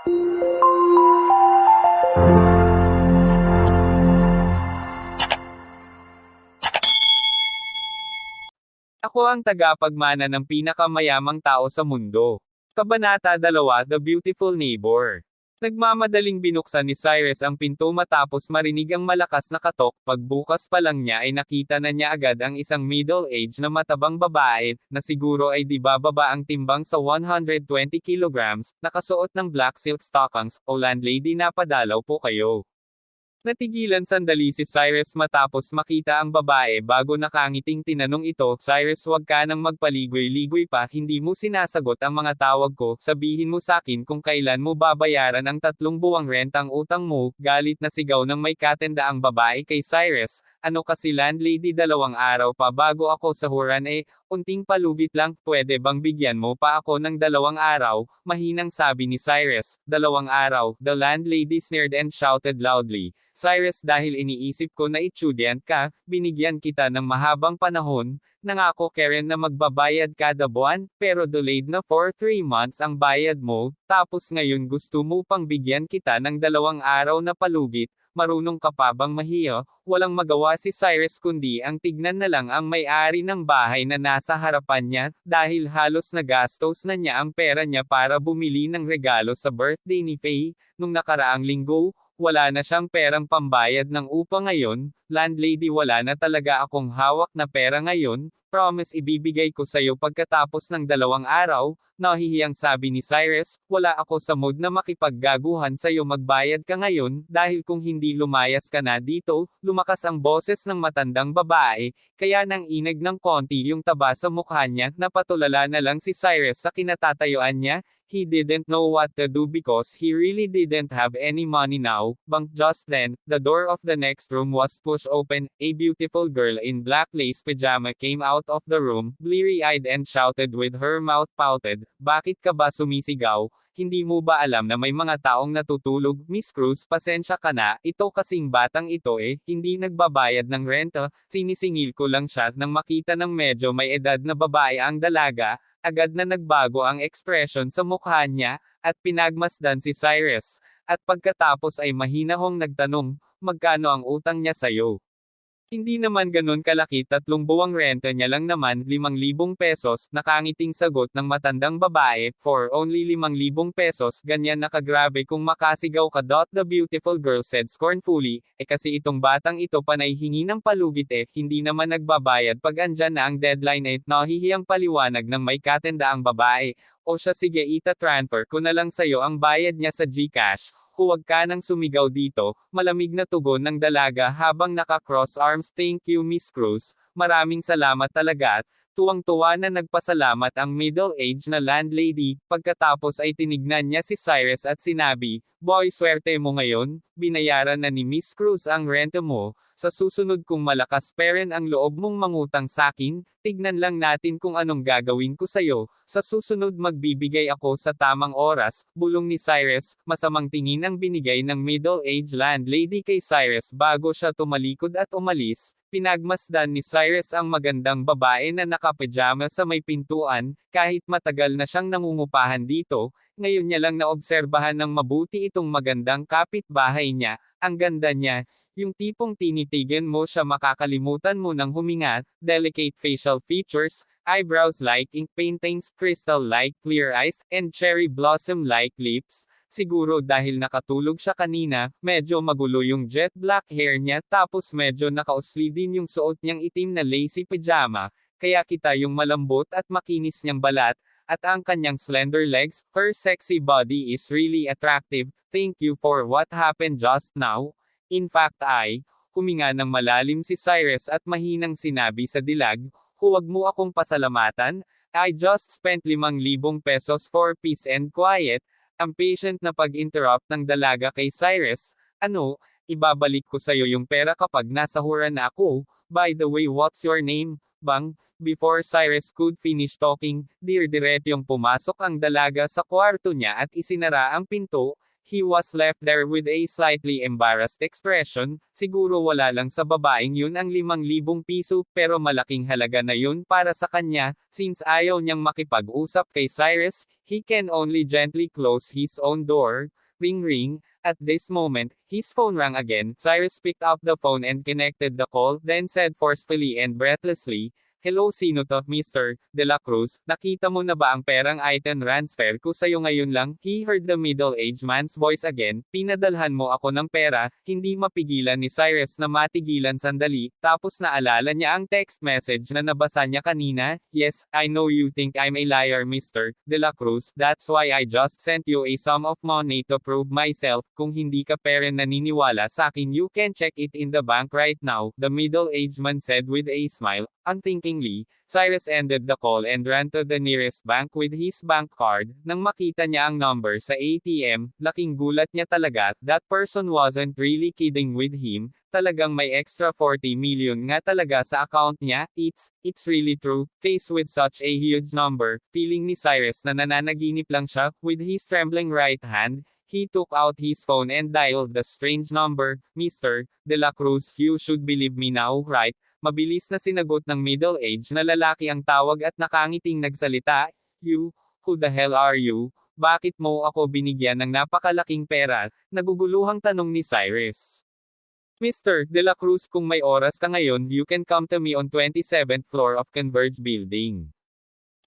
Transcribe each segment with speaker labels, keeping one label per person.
Speaker 1: Ako ang tagapagmana ng pinakamayamang tao sa mundo. Kabanata 2 The Beautiful Neighbor Nagmamadaling binuksan ni Cyrus ang pinto matapos marinig ang malakas na katok, pagbukas pa lang niya ay nakita na niya agad ang isang middle-aged na matabang babae, na siguro ay di bababa ang timbang sa 120 kilograms, nakasuot ng black silk stockings, o landlady napadalaw po kayo. Natigilan sandali si Cyrus matapos makita ang babae bago nakangiting tinanong ito, Cyrus wag ka nang magpaligoy-ligoy pa, hindi mo sinasagot ang mga tawag ko, sabihin mo sakin kung kailan mo babayaran ang tatlong buwang rentang utang mo, galit na sigaw ng may katenda ang babae kay Cyrus, ano kasi landlady dalawang araw pa bago ako sahuran eh, unting palugit lang, pwede bang bigyan mo pa ako ng dalawang araw, mahinang sabi ni Cyrus, dalawang araw, the landlady sneered and shouted loudly, Cyrus dahil iniisip ko na itsudyan ka, binigyan kita ng mahabang panahon, nangako Karen na magbabayad kada buwan, pero delayed na for 3 months ang bayad mo, tapos ngayon gusto mo pang bigyan kita ng dalawang araw na palugit, marunong ka pa bang mahiya, walang magawa si Cyrus kundi ang tignan na lang ang may-ari ng bahay na nasa harapan niya, dahil halos nagastos na niya ang pera niya para bumili ng regalo sa birthday ni Faye, nung nakaraang linggo, wala na siyang perang pambayad ng upa ngayon, landlady wala na talaga akong hawak na pera ngayon, promise ibibigay ko sa'yo pagkatapos ng dalawang araw, nahihiyang sabi ni Cyrus, wala ako sa mood na makipaggaguhan sa'yo magbayad ka ngayon, dahil kung hindi lumayas ka na dito, lumakas ang boses ng matandang babae, kaya nang inag ng konti yung taba sa mukha niya, napatulala na lang si Cyrus sa kinatatayuan niya, He didn't know what to do because he really didn't have any money now. Bang just then, the door of the next room was pushed open. A beautiful girl in black lace pajama came out of the room, bleary-eyed and shouted with her mouth pouted, Bakit ka ba sumisigaw? Hindi mo ba alam na may mga taong natutulog? Miss Cruz, pasensya ka na, ito kasing batang ito eh, hindi nagbabayad ng renta, sinisingil ko lang siya nang makita ng medyo may edad na babae ang dalaga, agad na nagbago ang ekspresyon sa mukha niya, at pinagmasdan si Cyrus, at pagkatapos ay mahinahong nagtanong, magkano ang utang niya sa'yo? Hindi naman ganun kalaki tatlong buwang renta niya lang naman 5,000 pesos, nakangiting sagot ng matandang babae, for only 5,000 pesos, ganyan nakagrabe kung makasigaw ka. The beautiful girl said scornfully, eh kasi itong batang ito panay hingi ng palugit eh, hindi naman nagbabayad pag andyan na ang deadline eh, nahihiyang paliwanag ng may katenda ang babae, o siya sige ita transfer ko na lang sayo ang bayad niya sa Gcash, huwag ka nang sumigaw dito, malamig na tugon ng dalaga habang naka-cross arms. Thank you Miss Cruz, maraming salamat talaga at, tuwang-tuwa na nagpasalamat ang middle-aged na landlady, pagkatapos ay tinignan niya si Cyrus at sinabi, Boy swerte mo ngayon, binayaran na ni Miss Cruz ang renta mo, sa susunod kung malakas pa rin ang loob mong mangutang sakin, tignan lang natin kung anong gagawin ko sa'yo, sa susunod magbibigay ako sa tamang oras, bulong ni Cyrus, masamang tingin ang binigay ng middle-aged landlady kay Cyrus bago siya tumalikod at umalis, pinagmasdan ni Cyrus ang magandang babae na nakapajama sa may pintuan, kahit matagal na siyang nangungupahan dito, ngayon niya lang naobserbahan ng mabuti itong magandang kapitbahay niya, ang ganda niya, yung tipong tinitigan mo siya makakalimutan mo ng huminga, delicate facial features, eyebrows like ink paintings, crystal-like clear eyes, and cherry blossom-like lips, siguro dahil nakatulog siya kanina, medyo magulo yung jet black hair niya tapos medyo nakausli din yung suot niyang itim na lacy pajama, kaya kita yung malambot at makinis niyang balat, at ang kanyang slender legs, her sexy body is really attractive, thank you for what happened just now, In fact I, huminga ng malalim si Cyrus at mahinang sinabi sa dilag, huwag mo akong pasalamatan, I just spent 5,000 pesos for peace and quiet, ang patient na pag-interrupt ng dalaga kay Cyrus, ano, ibabalik ko sa'yo yung pera kapag nasahuran na ako, by the way what's your name, bang, before Cyrus could finish talking, dir-diretyong pumasok ang dalaga sa kwarto niya at isinara ang pinto, He was left there with a slightly embarrassed expression, siguro wala lang sa babaeng yun ang limang libong piso pero malaking halaga na yun para sa kanya, since ayaw niyang makipag-usap kay Cyrus, he can only gently close his own door. Ring ring, at this moment, his phone rang again, Cyrus picked up the phone and connected the call, then said forcefully and breathlessly, Hello sino to, Mr. De La Cruz, nakita mo na ba ang perang item transfer ko sa'yo ngayon lang? He heard the middle-aged man's voice again, pinadalhan mo ako ng pera, hindi mapigilan ni Cyrus na matigilan sandali, tapos naalala niya ang text message na nabasa niya kanina, Yes, I know you think I'm a liar Mr. De La Cruz, that's why I just sent you a sum of money to prove myself, kung hindi ka peren naniniwala sa akin you can check it in the bank right now, the middle-aged man said with a smile, Unthinkingly, Cyrus ended the call and ran to the nearest bank with his bank card. Nang makita niya ang number sa ATM, laking gulat niya talaga, that person wasn't really kidding with him, talagang may extra 40 million nga talaga sa account niya, it's, it's really true, faced with such a huge number, feeling ni Cyrus na nananaginip lang siya, with his trembling right hand, He took out his phone and dialed the strange number, Mr. De La Cruz, you should believe me now, right? Mabilis na sinagot ng middle-age na lalaki ang tawag at nakangiting nagsalita, You, who the hell are you? Bakit mo ako binigyan ng napakalaking pera? Naguguluhang tanong ni Cyrus. Mr. De La Cruz kung may oras ka ngayon, you can come to me on 27th floor of Converge Building.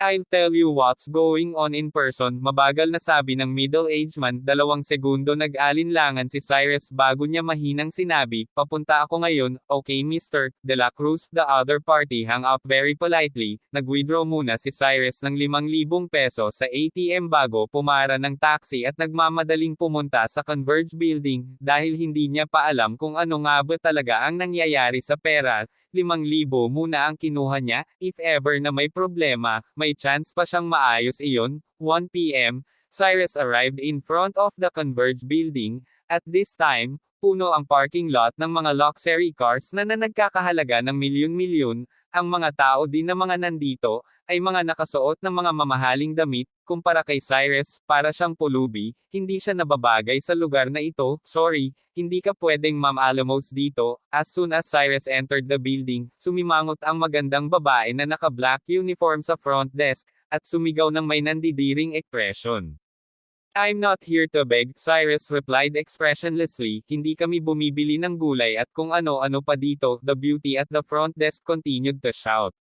Speaker 1: I'll tell you what's going on in person, mabagal na sabi ng middle-aged man, dalawang segundo nag-alinlangan si Cyrus bago niya mahinang sinabi, papunta ako ngayon, okay Mr. De La Cruz, the other party hung up very politely, nag-withdraw muna si Cyrus ng 5,000 peso sa ATM bago pumara ng taxi at nagmamadaling pumunta sa Converge Building, dahil hindi niya pa alam kung ano nga ba talaga ang nangyayari sa pera, 5,000 muna ang kinuha niya, if ever na may problema, may chance pa siyang maayos iyon. 1pm, Cyrus arrived in front of the Converge building. At this time, puno ang parking lot ng mga luxury cars na na nagkakahalaga ng milyon-milyon, ang mga tao din na mga nandito, ay mga nakasuot ng mga mamahaling damit, kumpara kay Cyrus, para siyang pulubi, hindi siya nababagay sa lugar na ito, sorry, hindi ka pwedeng Ma'am Alamos dito, as soon as Cyrus entered the building, sumimangot ang magandang babae na naka-black uniform sa front desk, at sumigaw ng may nandidiring expression. I'm not here to beg, Cyrus replied expressionlessly, hindi kami bumibili ng gulay at kung ano-ano pa dito, the beauty at the front desk continued to shout.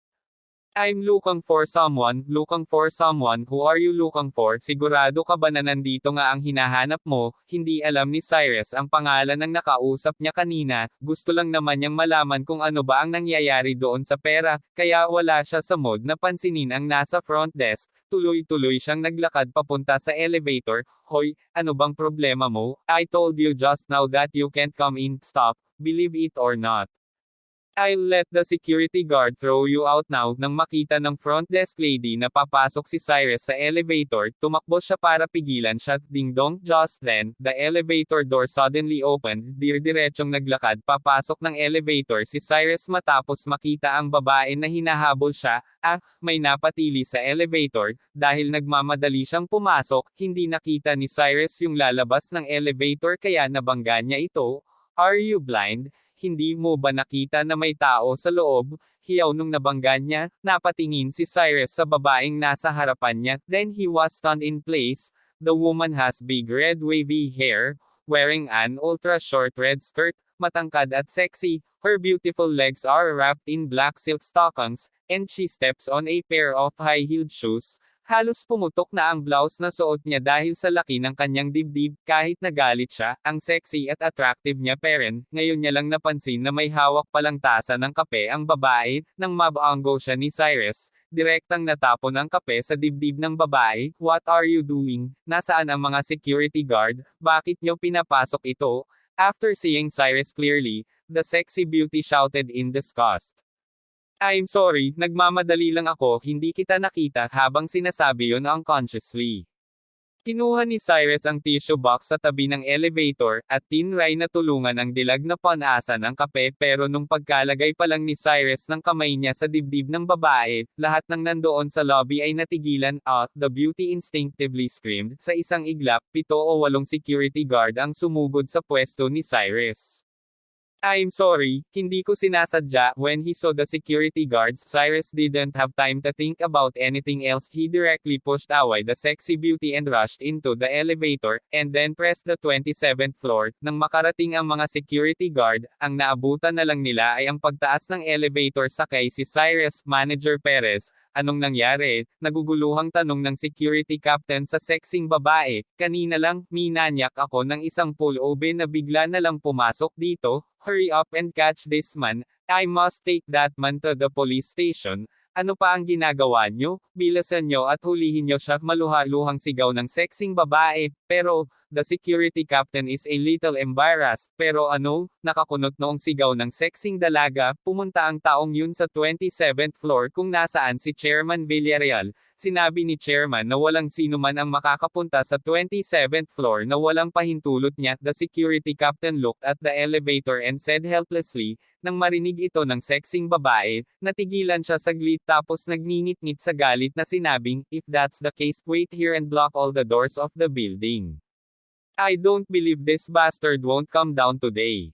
Speaker 1: I'm looking for someone, looking for someone, who are you looking for? Sigurado ka ba na nandito nga ang hinahanap mo? Hindi alam ni Cyrus ang pangalan ng nakausap niya kanina, gusto lang naman niyang malaman kung ano ba ang nangyayari doon sa pera, kaya wala siya sa mood na pansinin ang nasa front desk, tuloy-tuloy siyang naglakad papunta sa elevator, Hoy, ano bang problema mo? I told you just now that you can't come in, stop, believe it or not. I'll let the security guard throw you out now nang makita ng front desk lady na papasok si Cyrus sa elevator, tumakbo siya para pigilan siya, ding dong, just then, the elevator door suddenly opened, dir-diretsong naglakad. Papasok ng elevator si Cyrus matapos makita ang babae na hinahabol siya, ah, may napatili sa elevator, dahil nagmamadali siyang pumasok, hindi nakita ni Cyrus yung lalabas ng elevator kaya nabangga niya ito, Are you blind? Hindi mo ba nakita na may tao sa loob? Hiyaw nung nabangga niya, napatingin si Cyrus sa babaeng nasa harapan niya, then he was stunned in place. The woman has big red wavy hair, wearing an ultra-short red skirt, matangkad at sexy, her beautiful legs are wrapped in black silk stockings, and she steps on a pair of high-heeled shoes, Halos pumutok na ang blouse na suot niya dahil sa laki ng kanyang dibdib, kahit nagalit siya, ang sexy at attractive niya peren, ngayon niya lang napansin na may hawak palang tasa ng kape ang babae, nang mabaanggo siya ni Cyrus, direktang natapon ang kape sa dibdib ng babae, what are you doing? Nasaan ang mga security guard? Bakit niyo pinapasok ito? After seeing Cyrus clearly, the sexy beauty shouted in disgust. I'm sorry, nagmamadali lang ako, hindi kita nakita habang sinasabi yon unconsciously. Kinuha ni Cyrus ang tissue box sa tabi ng elevator, at tinry na tulungan ang dilag na panasa ng kape pero nung pagkalagay pa lang ni Cyrus ng kamay niya sa dibdib ng babae, lahat ng nandoon sa lobby ay natigilan, at the beauty instinctively screamed, sa isang iglap, pito o walong security guard ang sumugod sa pwesto ni Cyrus. I'm sorry, hindi ko sinasadya. When he saw the security guards, Cyrus didn't have time to think about anything else. He directly pushed away the sexy beauty and rushed into the elevator, and then pressed the 27th floor. Nang makarating ang mga security guard, ang naabutan na lang nila ay ang pagtaas ng elevator sakay si Cyrus, Manager Perez, Anong nangyari? Naguguluhang tanong ng security captain sa sexing babae, kanina lang, minanyak ako ng isang pullover na bigla na lang pumasok dito, hurry up and catch this man, I must take that man to the police station, ano pa ang ginagawa nyo? Bilasan nyo at hulihin nyo siya. Maluha-luhang sigaw ng sexing babae, pero, the security captain is a little embarrassed, pero ano, nakakunot noong sigaw ng sexing dalaga, pumunta ang taong yun sa 27th floor kung nasaan si Chairman Villarreal, sinabi ni Chairman na walang sino man ang makakapunta sa 27th floor na walang pahintulot niya, the security captain looked at the elevator and said helplessly, nang marinig ito ng sexing babae, natigilan siya saglit tapos nagngingit-ngit sa galit na sinabing, if that's the case, wait here and block all the doors of the building. I don't believe this bastard won't come down today.